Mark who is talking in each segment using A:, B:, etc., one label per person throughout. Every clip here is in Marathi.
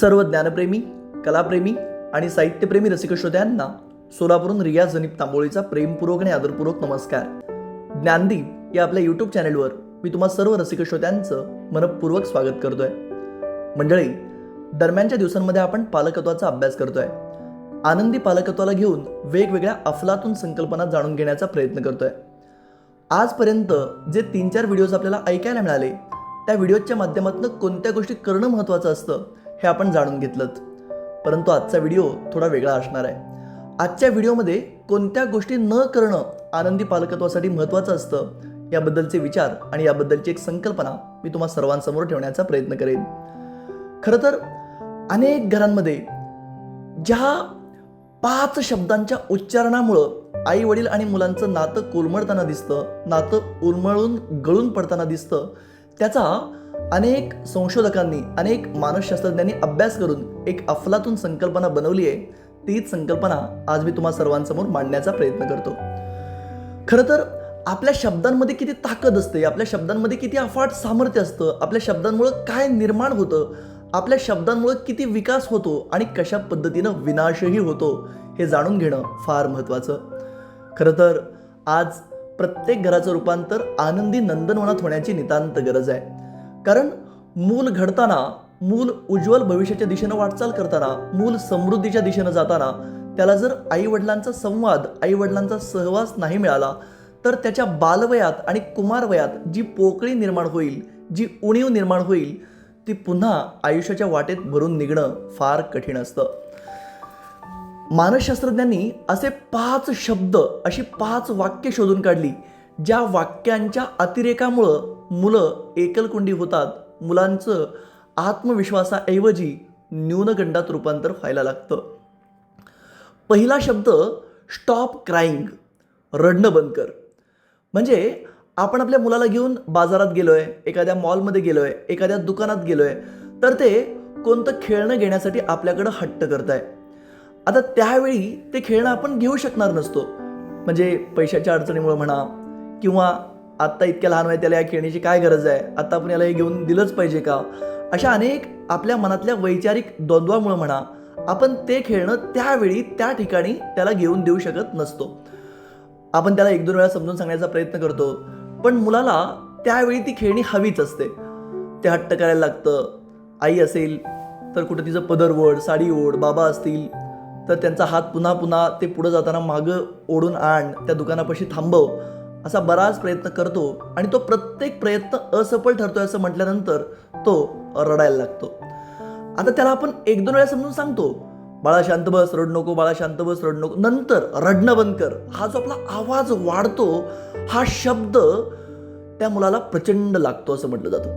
A: सर्व ज्ञानप्रेमी कलाप्रेमी आणि साहित्यप्रेमी रसिक श्रोत्यांना सोलापूरून रिया जनीप तांबोळीचा प्रेमपूर्वक आणि आदरपूर्वक नमस्कार. ज्ञानदीप या आपल्या यूट्यूब चॅनेलवर मी तुम्हा सर्व रसिक श्रोत्यांचं मनपूर्वक स्वागत करतोय. मंडळी दरम्यानच्या दिवसांमध्ये आपण पालकत्वाचा अभ्यास करतोय. आनंदी पालकत्वाला घेऊन वेगवेगळ्या अफलातून संकल्पना जाणून घेण्याचा प्रयत्न करतोय. आजपर्यंत जे तीन चार व्हिडिओज आपल्याला ऐकायला मिळाले त्या व्हिडिओच्या माध्यमातून कोणत्या गोष्टी करणं महत्त्वाचं असतं हे आपण जाणून घेतलं परंतु आजचा व्हिडिओ थोडा वेगळा असणार आहे. आजच्या व्हिडिओमध्ये कोणत्या गोष्टी न करणं आनंदी पालकत्वासाठी महत्त्वाचं असतं याबद्दलचे विचार आणि याबद्दलची एक संकल्पना मी तुम्हा सर्वांसमोर ठेवण्याचा प्रयत्न करेन. खरं तर अनेक घरांमध्ये ज्या पाच शब्दांच्या उच्चारणामुळं आई वडील आणि मुलांचं नातं कोलमडताना दिसतं नातं उलमळून गळून पडताना दिसतं त्याचा अनेक संशोधकांनी अनेक मानसशास्त्रज्ञांनी अभ्यास करून एक अफलातून संकल्पना बनवली आहे. तीच संकल्पना आज मी तुम्हा सर्वांसमोर मांडण्याचा प्रयत्न करतो. खरं तर आपल्या शब्दांमध्ये किती ताकद असते आपल्या शब्दांमध्ये किती अफाट सामर्थ्य असतं आपल्या शब्दांमुळं काय निर्माण होतं आपल्या शब्दांमुळं किती विकास होतो आणि कशा पद्धतीनं विनाशही होतो हे जाणून घेणं फार महत्त्वाचं. खरं तर आज प्रत्येक घराचं रूपांतर आनंदी नंदनवनात होण्याची नितांत गरज आहे. कारण मूल घडताना मूल उज्ज्वल भविष्याच्या दिशेनं वाटचाल करताना मूल समृद्धीच्या दिशेनं जाताना त्याला जर आईवडिलांचा संवाद आईवडिलांचा सहवास नाही मिळाला तर त्याच्या बालवयात आणि कुमारवयात जी पोकळी निर्माण होईल जी उणीव निर्माण होईल ती पुन्हा आयुष्याच्या वाटेत भरून निघणं फार कठीण असतं. मानसशास्त्रज्ञांनी असे पाच शब्द अशी पाच वाक्य शोधून काढली ज्या वाक्यांच्या अतिरेकामुळं मुलं एकलकुंडी होतात. मुलांचं आत्मविश्वासाऐवजी न्यूनगंडात रूपांतर व्हायला लागतं. पहिला शब्द स्टॉप क्राईंग रडणं बंद कर. म्हणजे आपण आपल्या मुलाला घेऊन बाजारात गेलो आहे एखाद्या मॉलमध्ये गेलो आहे एखाद्या दुकानात गेलो आहे तर ते कोणतं खेळणं घेण्यासाठी आपल्याकडं हट्ट करत आहे आता त्यावेळी ते खेळणं आपण घेऊ शकणार नसतो. म्हणजे पैशाच्या अडचणीमुळे म्हणा किंवा आत्ता इतक्या लहान वयात त्याला या खेळण्याची काय गरज आहे? आत्ता आपण याला हे घेऊन दिलंच पाहिजे का? अशा अनेक आपल्या मनातल्या वैचारिक द्वंद्वामुळं म्हणा आपण ते खेळणं त्यावेळी त्या ठिकाणी त्याला घेऊन देऊ शकत नसतो. आपण त्याला एक दोन वेळा समजून सांगण्याचा प्रयत्न करतो पण मुलाला त्यावेळी ती खेळणी हवीच असते. ते हट्ट करायला लागतं. आई असेल तर कुठं तिचं पदर ओढ साडी ओढ बाबा असतील तर त्यांचा हात पुन्हा पुन्हा ते पुढं जाताना मागं ओढून आण त्या दुकानापाशी थांबव. असा बराच प्रयत्न करतो आणि तो प्रत्येक प्रयत्न असफल ठरतोय असं म्हटल्यानंतर तो रडायला लागतो. आता त्याला आपण एक दोन वेळा समजून सांगतो बाळा शांत बस रड नको बाळा शांत बस रड नको. नंतर रडणं बंद कर. हा जो आपला आवाज वाढतो हा शब्द त्या मुलाला प्रचंड लागतो असं म्हटलं जातं.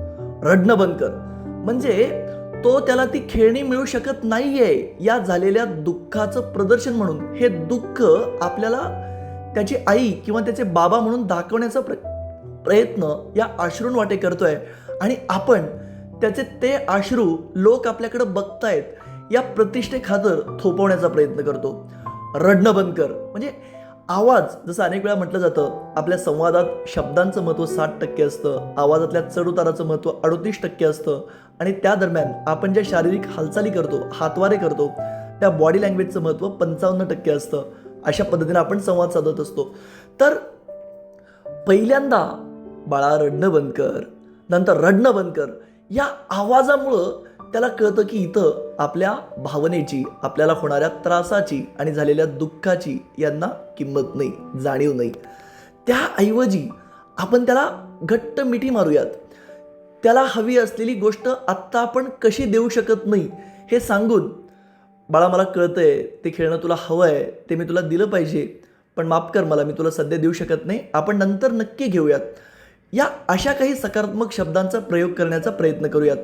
A: रडणं बंद कर. म्हणजे तो त्याला ती खेळणी मिळू शकत नाहीये या झालेल्या दुःखाचं प्रदर्शन म्हणून. हे दुःख आपल्याला त्याची आई किंवा त्याचे बाबा म्हणून दाखवण्याचा प्र प्रयत्न या अश्रून वाटे करतोय. आणि आपण त्याचे ते आश्रू लोक आपल्याकडे बघतायत या प्रतिष्ठेखातर थोपवण्याचा प्रयत्न करतो. रडणं बंद कर म्हणजे आवाज जसं अनेक वेळा म्हटलं जातं आपल्या संवादात शब्दांचं महत्त्व साठ टक्के असतं आवाजातल्या चढउताराचं महत्त्व अडतीस टक्के असतं आणि त्या दरम्यान आपण ज्या शारीरिक हालचाली करतो हातवारे करतो त्या बॉडी लँग्वेजचं महत्त्व पंचावन्न टक्के असतं. अशा पद्धतीने आपण संवाद साधत असतो. तर पहिल्यांदा बाळा रडणं बंद कर नंतर रडणं बंद कर या आवाजामुळं त्याला कळतं की इथं आपल्या भावनेची आपल्याला होणाऱ्या त्रासाची आणि झालेल्या दुःखाची यांना किंमत नाही जाणीव नाही. त्याऐवजी आपण त्याला घट्ट मिठी मारूयात. त्याला हवी असलेली गोष्ट आत्ता आपण कशी देऊ शकत नाही हे सांगून बाळा मला कळतं आहे ते खेळणं तुला हवं आहे ते मी तुला दिलं पाहिजे पण माफ कर मला मी तुला सध्या देऊ शकत नाही. आपण नंतर नक्की घेऊयात. या अशा काही सकारात्मक शब्दांचा प्रयोग करण्याचा प्रयत्न करूयात.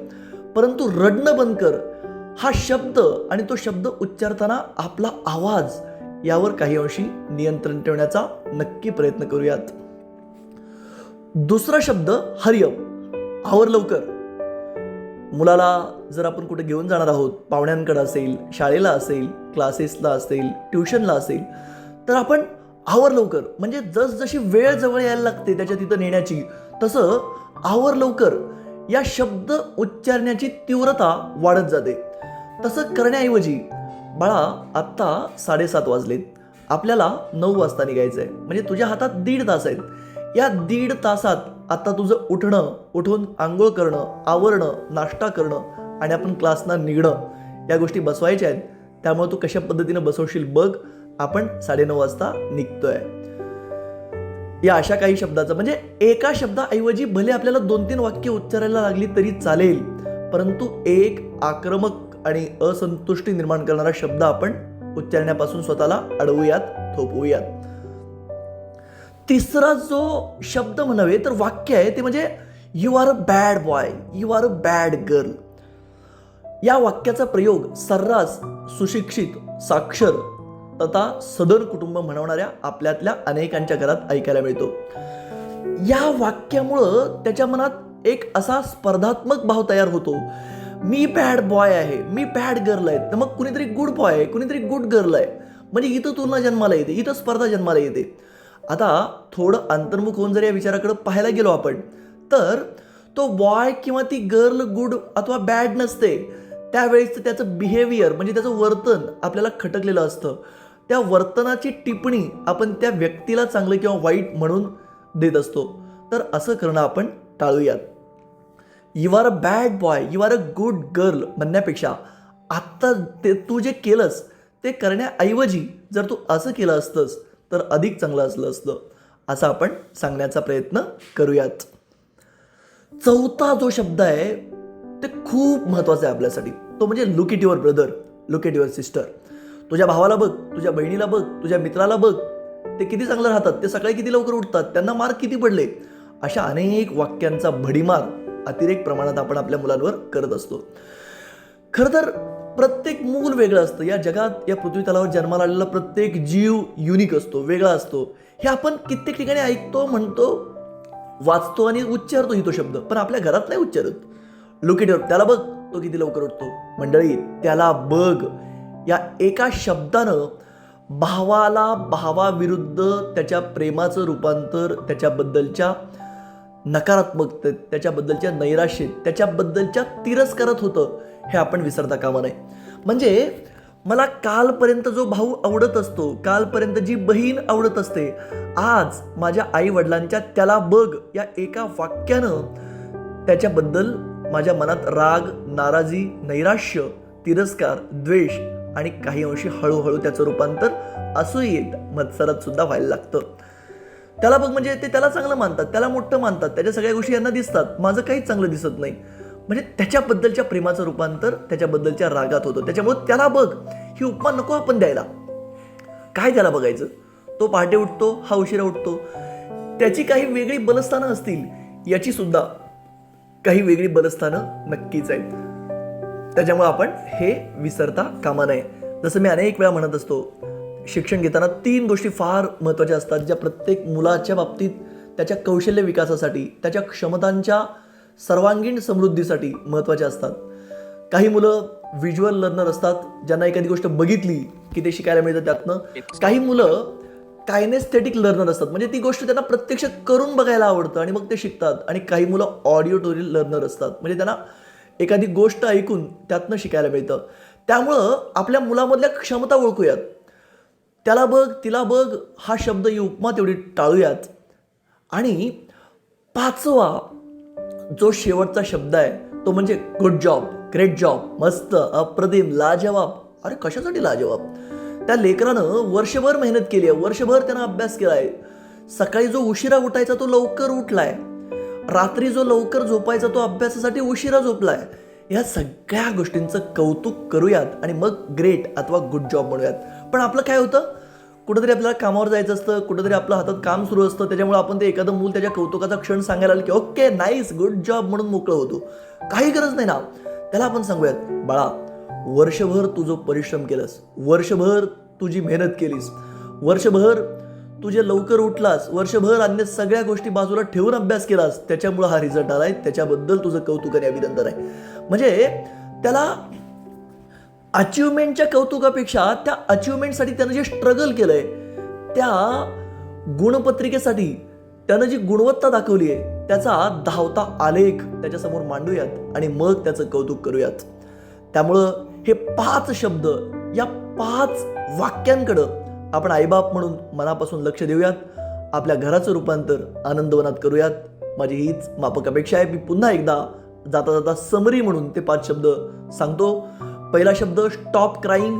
A: परंतु रडणं बंद कर. हा शब्द आणि तो शब्द उच्चारताना आपला आवाज यावर काही अंशी नियंत्रण ठेवण्याचा नक्की प्रयत्न करूयात. दुसरा शब्द हरियम. आवर लवकर. मुलाला जर आपण कुठे घेऊन जाणार आहोत पाहुण्यांकडे असेल शाळेला असेल क्लासेसला असेल ट्युशनला असेल तर आपण आवर लवकर म्हणजे जसजशी वेळ जवळ यायला लागते त्याच्या तिथं नेण्याची तसं आवर लवकर या शब्द उच्चारण्याची तीव्रता वाढत जाते. तसं करण्याऐवजी बाळा आत्ता साडेसात वाजलेत. आपल्याला नऊ वाजता निघायचं आहे म्हणजे तुझ्या हातात दीड तास आहेत. या दीड तासात आता तुझं उठणं उठून आंघोळ करणं आवरणं नाश्ता करणं आणि आपण क्लासना निघणं या गोष्टी बसवायच्या आहेत. त्यामुळे तू कशा पद्धतीनं बसवशील बघ. आपण साडेनऊ वाजता निघतोय. या अशा काही शब्दाचं म्हणजे एका शब्दाऐवजी भले आपल्याला दोन तीन वाक्य उच्चारायला लागली तरी चालेल परंतु एक आक्रमक आणि असंतुष्टी निर्माण करणारा शब्द आपण उच्चारण्यापासून स्वतःला अडवूयात थोपवूयात. तिसरा जो शब्द म्हणावे तर वाक्य आहे ते म्हणजे you are a bad boy you are a bad girl या वाक्याचा प्रयोग सर्रास सुशिक्षित साक्षर तथा सदर कुटुंब म्हणवणाऱ्या आपल्यातल्या अनेकांच्या घरात ऐकायला मिळतो. या वाक्यामुळं त्याच्या मनात एक असा स्पर्धात्मक भाव तयार होतो. मी बॅड बॉय आहे. मी बॅड गर्ल आहे. तर मग कुणीतरी गुड बॉय आहे कुणीतरी गुड गर्ल आहे. म्हणजे इथं तुलना जन्माला येते इथं स्पर्धा जन्माला येते. आता थोडं अंतर्मुख होऊन जर या विचाराकडे पाहायला गेलो आपण तर तो बॉय किंवा ती गर्ल गुड अथवा बॅड नसते त्यावेळेस त्याचं बिहेवियर म्हणजे त्याचं वर्तन आपल्याला खटकलेलं असतं. त्या वर्तनाची टिप्पणी आपण त्या व्यक्तीला चांगलं किंवा वाईट म्हणून देत असतो. तर असं करणं आपण टाळूयात. You are a bad boy you are a good girl म्हणण्यापेक्षा आत्ता ते तू जे केलंस ते करण्याऐवजी जर तू असं केलं असतंस तर अधिक चांगलं असलं असतं असं आपण सांगण्याचा प्रयत्न करूयात. चौथा जो शब्द आहे ते खूप महत्त्वाचा आहे आपल्यासाठी. तो म्हणजे look it your brother look it your sister तुझ्या भावाला बघ तुझ्या बहिणीला बघ तुझ्या मित्राला बघ ते किती चांगलं राहतात ते सकाळी किती लवकर उठतात त्यांना मार्क किती पडले? अशा अनेक वाक्यांचा भडीमार अतिरेक प्रमाणात आपण आपल्या मुलांवर करत असतो. खरं तर प्रत्येक मूल वेगळं असतं. या जगात या पृथ्वी तलावर जन्माला आलेला प्रत्येक जीव युनिक असतो वेगळा असतो. हे आपण कित्येक ठिकाणी ऐकतो म्हणतो वाचतो आणि उच्चारतो ही तो शब्द. पण आपल्या घरात नाही उच्चारत. लुकेटिव्ह त्याला बघ. तो किती लवकर उठतो. मंडळी त्याला बघ. या एका शब्दानं भावाला भावाविरुद्ध त्याच्या प्रेमाचं रूपांतर त्याच्याबद्दलच्या नकारात्मकतेत त्याच्याबद्दलच्या नैराश्येत त्याच्याबद्दलच्या तिरस्कारात होतं. हे आपण विसरता कामा नाही म्हणजे मला कालपर्यंत जो भाऊ आवडत असतो कालपर्यंत जी बहीण आवडत असते आज माझ्या आई वडिलांच्या त्याला बघ या एका वाक्यानं त्याच्याबद्दल माझ्या मनात राग नाराजी नैराश्य तिरस्कार द्वेष आणि काही अंशी हळूहळू त्याचं रूपांतर असूयेत मत्सरात सुद्धा व्हायला लागतं. त्याला बघ म्हणजे ते त्याला चांगलं मानतात त्याला मोठं मानतात त्याच्या सगळ्या गोष्टी यांना दिसतात माझं काहीच चांगलं दिसत नाही. म्हणजे त्याच्याबद्दलच्या प्रेमाचं रूपांतर त्याच्याबद्दलच्या रागात होतं. त्याच्यामुळे त्याला बघ ही उपमा नको आपण द्यायला. काय त्याला बघायचं? तो पहाटे उठतो हा उशिरा उठतो. त्याची काही वेगळी बलस्थानं असतील याची सुद्धा काही वेगळी बलस्थानं नक्कीच आहेत. त्याच्यामुळे आपण हे विसरता कामा नये. जसं मी अनेक वेळा म्हणत असतो शिक्षण घेताना तीन गोष्टी फार महत्त्वाच्या असतात ज्या प्रत्येक मुलाच्या बाबतीत त्याच्या कौशल्य विकासासाठी त्याच्या क्षमतांच्या सर्वांगीण समृद्धीसाठी महत्त्वाचे असतात. काही मुलं व्हिज्युअल लर्नर असतात ज्यांना एखादी गोष्ट बघितली की ते शिकायला मिळतं त्यातनं. काही मुलं कायनेस्थेटिक लर्नर असतात म्हणजे ती गोष्ट त्यांना प्रत्यक्ष करून बघायला आवडतं आणि मग ते शिकतात. आणि काही मुलं ऑडिओटोरियल लर्नर असतात म्हणजे त्यांना एखादी गोष्ट ऐकून त्यातनं शिकायला मिळतं. त्यामुळं आपल्या मुलामधल्या क्षमता ओळखूयात. त्याला बघ तिला बघ हा शब्द ही उपमा तेवढी टाळूयात. आणि पाचवा जो शेवटचा शब्द आहे तो म्हणजे गुड जॉब ग्रेट जॉब मस्त अप्रतिम लाजवाब. अरे कशासाठी लाजवाब? त्या लेकरानं वर्षभर मेहनत केली आहे वर्षभर त्यानं अभ्यास केला आहे सकाळी जो उशिरा उठायचा तो लवकर उठलाय. रात्री जो लवकर झोपायचा तो अभ्यासासाठी उशिरा झोपलाय. या सगळ्या गोष्टींचं कौतुक करूयात आणि मग ग्रेट अथवा गुड जॉब म्हणूयात. पण आपलं काय होतं? कुठंतरी आपल्याला कामावर जायचं असतं कुठंतरी आपलं हातात काम सुरू असतं त्याच्यामुळे आपण ते एखादं मूल त्याच्या कौतुकाचा क्षण सांगायला आलं की ओके नाईस गुड जॉब म्हणून मोकळं होतो. काही गरज नाही ना. त्याला आपण सांगूयात बाळा वर्षभर तू जो परिश्रम केलास वर्षभर तुझी मेहनत केलीस वर्षभर तुझे लवकर उठलास वर्षभर अन्य सगळ्या गोष्टी बाजूला ठेवून अभ्यास केलास त्याच्यामुळे हा रिझल्ट आलाय त्याच्याबद्दल तुझं कौतुक आणि अभिनंदन आहे. म्हणजे त्याला अचिव्हमेंटच्या कौतुकापेक्षा त्या अचिव्हमेंटसाठी त्यानं जे स्ट्रगल केलं आहे त्या गुणपत्रिकेसाठी त्यानं जी गुणवत्ता दाखवली आहे त्याचा धावता आलेख त्याच्यासमोर मांडूयात आणि मग त्याचं कौतुक करूयात. त्यामुळं हे पाच शब्द या पाच वाक्यांकडं आपण आईबाप म्हणून मनापासून लक्ष देऊयात आपल्या घराचं रूपांतर आनंदवनात करूयात. माझी हीच मापक अपेक्षा आहे. मी पुन्हा एकदा जाता जाता समरी म्हणून ते पाच शब्द सांगतो. पहिला शब्द स्टॉप क्राईंग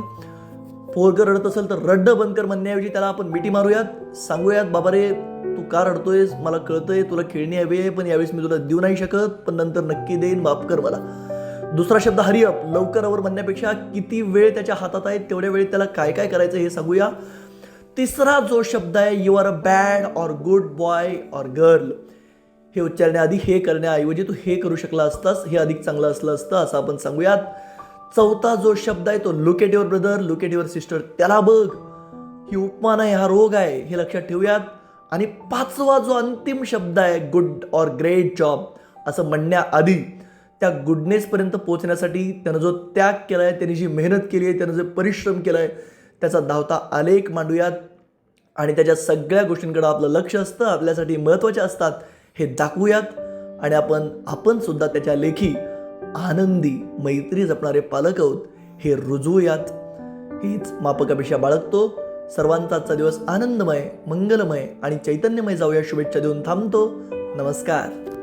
A: पोरगं रडत असेल तर रड्ड बंद कर म्हणण्याऐवजी त्याला आपण मिठी मारूयात. सांगूयात बाबा रे तू का रडतोयस? मला कळतंय तुला खेळणी हवी आहे पण यावेळेस मी तुला देऊ नाही शकत पण नंतर नक्की देईन माफ कर मला. दुसरा शब्द हरिअप. लवकर अवर म्हणण्यापेक्षा किती वेळ त्याच्या हातात आहे तेवढ्या वेळेत त्याला काय काय करायचं हे सांगूया. तिसरा जो शब्द आहे you are a bad or good boy or girl हे उच्चारण्याआधी हे करण्याऐवजी तू हे करू शकला असतास हे अधिक चांगलं असलं असतं असं आपण सांगूयात. चौथा जो शब्द आहे तो look at your brother look at your sister त्याला बघ. ही उपमान आहे हा रोग आहे. हे लक्षात ठेवूयात. आणि पाचवा जो अंतिम शब्द आहे गुड ऑर ग्रेट जॉब असं म्हणण्याआधी त्या गुडनेसपर्यंत पोहोचण्यासाठी त्यानं जो त्याग केला आहे त्यांनी जी मेहनत केली आहे त्यानं जे परिश्रम केला आहे त्याचा धावता आलेख मांडूयात. आणि त्याच्या सगळ्या गोष्टींकडे आपलं लक्ष असतं आपल्यासाठी महत्त्वाच्या असतात हे दाखवूयात. आणि आपण आपणसुद्धा त्याच्या लेखी आनंदी मैत्री जपणारे पालक आहोत हे रुजवूयात हीच मापकापेक्षा बाळगतो. सर्वांचा आजचा दिवस आनंदमय मंगलमय आणि चैतन्यमय जाऊया. शुभेच्छा देऊन थांबतो. नमस्कार.